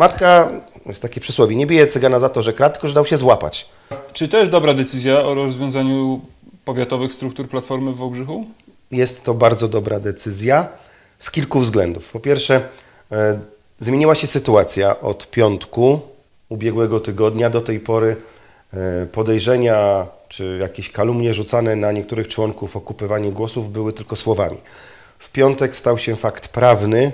Matka, jest takie przysłowie, nie bije cygana za to, że kradł, tylko że dał się złapać. Czy to jest dobra decyzja o rozwiązaniu powiatowych struktur Platformy w Wałbrzychu? Jest to bardzo dobra decyzja z kilku względów. Po pierwsze, e, zmieniła się sytuacja od piątku ubiegłego tygodnia do tej pory. E, podejrzenia czy jakieś kalumnie rzucane na niektórych członków o kupywanie głosów były tylko słowami. W piątek stał się fakt prawny.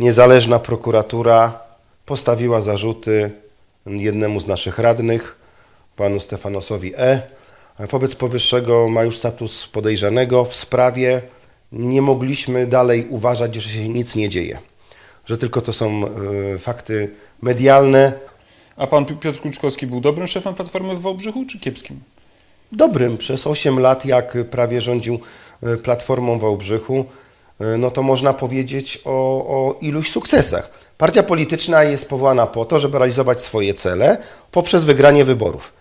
Niezależna prokuratura postawiła zarzuty jednemu z naszych radnych, panu Stefanosowi E. Wobec powyższego ma już status podejrzanego w sprawie. Nie mogliśmy dalej uważać, że się nic nie dzieje, że tylko to są e, fakty medialne. A pan Pi- Piotr Kluczkowski był dobrym szefem Platformy w Wałbrzychu, czy kiepskim? Dobrym przez 8 lat, jak prawie rządził e, Platformą Wałbrzychu, e, no to można powiedzieć o, o iluś sukcesach. Partia polityczna jest powołana po to, żeby realizować swoje cele poprzez wygranie wyborów.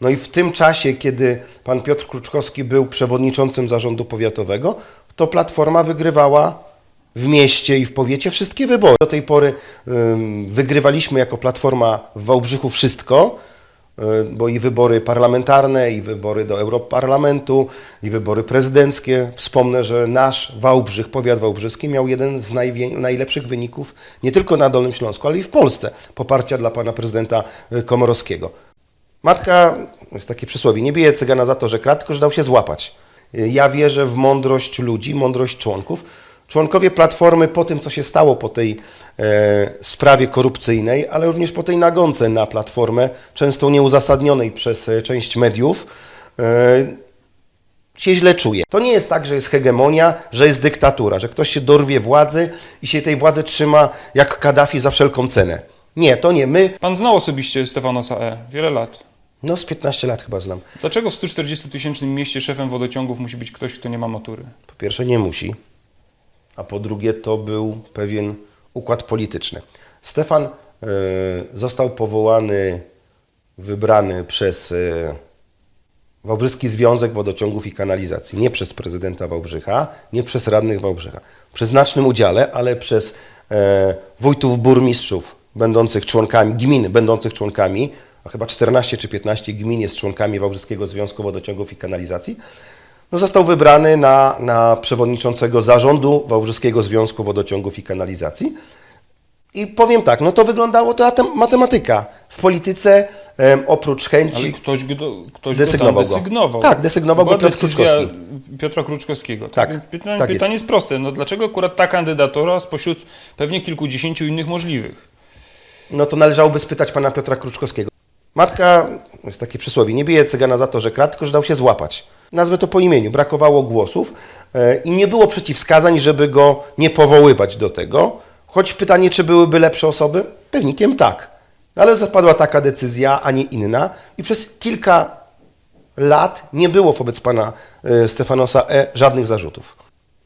No i w tym czasie, kiedy pan Piotr Kruczkowski był przewodniczącym zarządu powiatowego, to Platforma wygrywała w mieście i w powiecie wszystkie wybory. Do tej pory ym, wygrywaliśmy jako Platforma w Wałbrzychu wszystko, bo i wybory parlamentarne, i wybory do Europarlamentu, i wybory prezydenckie. Wspomnę, że nasz Wałbrzych, powiat wałbrzyski miał jeden z najlepszych wyników nie tylko na Dolnym Śląsku, ale i w Polsce. Poparcia dla pana prezydenta y, Komorowskiego. Matka, jest takie przysłowie, nie bije cygana za to, że kradł, tylko że dał się złapać. Ja wierzę w mądrość ludzi, mądrość członków. Członkowie Platformy po tym, co się stało po tej e, sprawie korupcyjnej, ale również po tej nagonce na Platformę, często nieuzasadnionej przez e, część mediów, e, się źle czuje. To nie jest tak, że jest hegemonia, że jest dyktatura, że ktoś się dorwie władzy i się tej władzy trzyma jak Kaddafi za wszelką cenę. Nie, to nie my. Pan znał osobiście Stefanosa E. wiele lat. No z 15 lat chyba znam. Dlaczego w 140-tysięcznym mieście szefem wodociągów musi być ktoś, kto nie ma matury? Po pierwsze nie musi, a po drugie to był pewien układ polityczny. Stefan e, został powołany, wybrany przez e, Wałbrzyski Związek Wodociągów i Kanalizacji, nie przez prezydenta Wałbrzycha, nie przez radnych Wałbrzycha. Przy znacznym udziale, ale przez e, wójtów, burmistrzów będących członkami, gmin będących członkami, a chyba 14 czy 15 gmin jest członkami Wałbrzyskiego Związku Wodociągów i Kanalizacji, no został wybrany na, na przewodniczącego zarządu Wałbrzyskiego Związku Wodociągów i Kanalizacji. I powiem tak, no to wyglądało to atem- matematyka. W polityce oprócz chęci... Ale ktoś go, ktoś Desygnował go desygnował. Tak, desygnował Była go Piotr Kruczkowski. Piotra Kruczkowskiego. Tak, Więc pytanie, tak jest. pytanie jest proste. No, dlaczego akurat ta kandydatura spośród pewnie kilkudziesięciu innych możliwych? No to należałoby spytać pana Piotra Kruczkowskiego. Matka, jest takie przysłowie, nie bije cygana za to, że kradł, tylko że dał się złapać. Nazwę to po imieniu. Brakowało głosów e, i nie było przeciwwskazań, żeby go nie powoływać do tego. Choć pytanie, czy byłyby lepsze osoby? Pewnikiem tak. Ale zapadła taka decyzja, a nie inna i przez kilka lat nie było wobec pana e, Stefanosa E. żadnych zarzutów.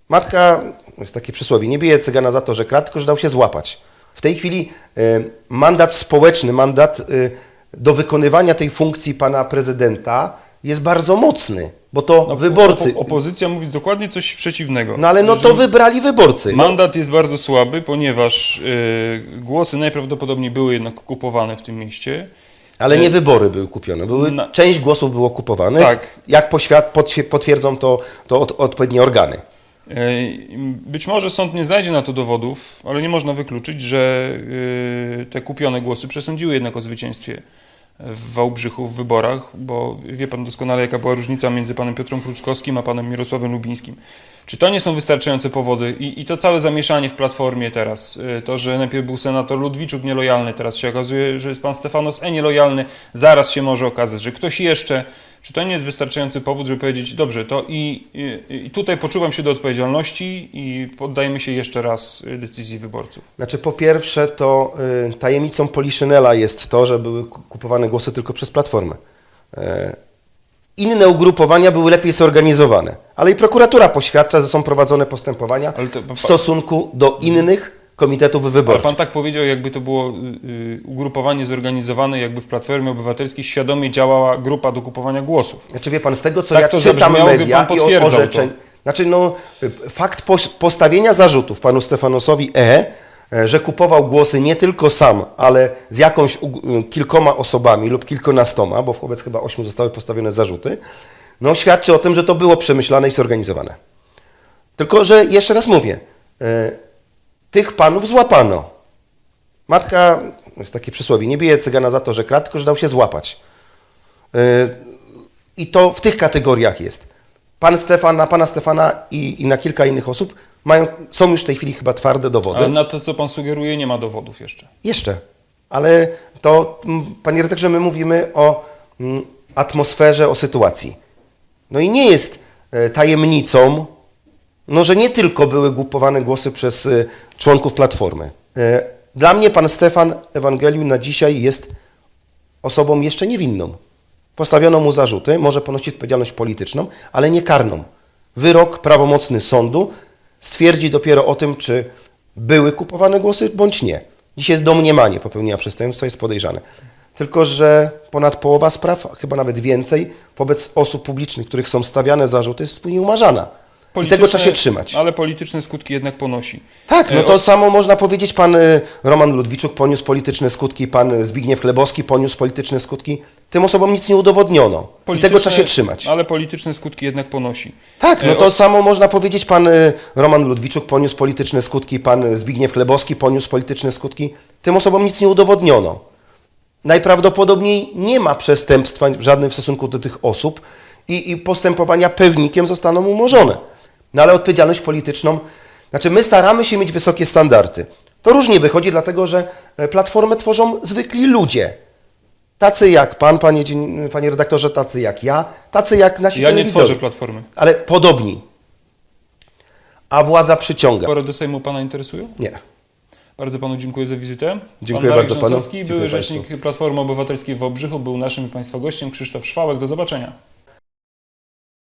Matka, jest takie przysłowie, nie bije cygana za to, że kradł, tylko że dał się złapać. W tej chwili e, mandat społeczny, mandat do wykonywania tej funkcji pana prezydenta jest bardzo mocny, bo to wyborcy. Opo- opozycja mówi dokładnie coś przeciwnego. No ale no to wybrali wyborcy. No, Mandat jest bardzo słaby, ponieważ y, głosy najprawdopodobniej były jednak kupowane w tym mieście. ale nie wybory były kupione. Były, Na- Część głosów było kupowanych. Tak. Jak poświat, potwie- potwierdzą to, to od, odpowiednie organy. Być może sąd nie znajdzie na to dowodów, ale nie można wykluczyć, że y, te kupione głosy przesądziły jednak o zwycięstwie w Wałbrzychu w wyborach, bo wie pan doskonale, jaka była różnica między panem Piotrem Kruczkowskim a panem Mirosławem Lubińskim. Czy to nie są wystarczające powody? I, i to całe zamieszanie w Platformie teraz, y, to, że najpierw był senator Ludwiczuk nielojalny, teraz się okazuje, że jest pan Stefanos E. nielojalny, zaraz się może okazać, że ktoś jeszcze, czy to nie jest wystarczający powód, żeby powiedzieć, dobrze, to i, i, i tutaj poczuwam się do odpowiedzialności i poddajemy się jeszcze raz y, decyzji wyborców. Znaczy, po pierwsze, to y, tajemnicą Poliszynela jest to, że były ku- kupowane głosy tylko przez Platformę. E, inne ugrupowania były lepiej zorganizowane, ale i prokuratura poświadcza, że są prowadzone postępowania Ale to- w stosunku do innych komitetów Ale wyborczych. pan tak powiedział, jakby to było y, y, ugrupowanie zorganizowane, jakby w Platformie Obywatelskiej świadomie działała grupa do kupowania głosów. Znaczy, wie pan, z tego, co Tak ja to czytam media pan i orzeczeń, znaczy, no, y, fakt pos- postawienia zarzutów panu Stefanosowi E. e, że kupował głosy nie tylko sam, ale z jakąś ug- kilkoma osobami lub kilkunastoma, bo wobec chyba ośmiu zostały postawione zarzuty, no świadczy o tym, że to było przemyślane i zorganizowane. Tylko, że jeszcze raz mówię, e, tych panów złapano. Matka, jest takie przysłowie, nie bije cygana za to, że kradł, tylko że dał się złapać. E, I to w tych kategoriach jest. Pan Stefan, na pana Stefana i, i na kilka innych osób mają, są już w tej chwili chyba twarde dowody. Ale na to, co pan sugeruje, nie ma dowodów jeszcze. Jeszcze. Ale to, panie redaktorze, my mówimy o atmosferze, o sytuacji. No i nie jest e, tajemnicą, no, że nie tylko były głupowane głosy przez e, członków Platformy. E, Dla mnie pan Stefan Ewangelium na dzisiaj jest osobą jeszcze niewinną. Postawiono mu zarzuty, może ponosić odpowiedzialność polityczną, ale nie karną. Wyrok prawomocny sądu stwierdzi dopiero o tym, czy były kupowane głosy, bądź nie. Dzisiaj jest domniemanie popełnienia przestępstwa, jest podejrzane. Tylko, że ponad połowa spraw, chyba nawet więcej, wobec osób publicznych, których są stawiane zarzuty, jest wspólnie umarzana. I tego trzeba się trzymać. Ale polityczne skutki jednak ponosi. Tak, no E, to samo można powiedzieć. Pan y, Roman Ludwiczuk poniósł polityczne skutki, pan Zbigniew Klebowski poniósł polityczne skutki. Tym osobom nic nie udowodniono. I tego trzeba się trzymać. Ale polityczne skutki jednak ponosi. Tak, no E, to o- samo można powiedzieć. Pan y, Roman Ludwiczuk poniósł polityczne skutki, pan Zbigniew Klebowski poniósł polityczne skutki. Tym osobom nic nie udowodniono. Najprawdopodobniej nie ma przestępstwa żadnym w stosunku do tych osób i, i postępowania pewnikiem zostaną umorzone. No ale odpowiedzialność polityczną, znaczy my staramy się mieć wysokie standardy. To różnie wychodzi, dlatego że e, platformę tworzą zwykli ludzie. Tacy jak pan, panie, panie redaktorze, tacy jak ja, tacy jak nasi Ja nie tworzę platformy. Ale podobni. A władza przyciąga. Wybory do Sejmu pana interesują? Nie. Bardzo panu dziękuję za wizytę. Dziękuję pan bardzo panu. Rzęsowski, były rzecznik Platformy Obywatelskiej w Obrzychu, był naszym i państwa gościem. Krzysztof Szwałek, do zobaczenia.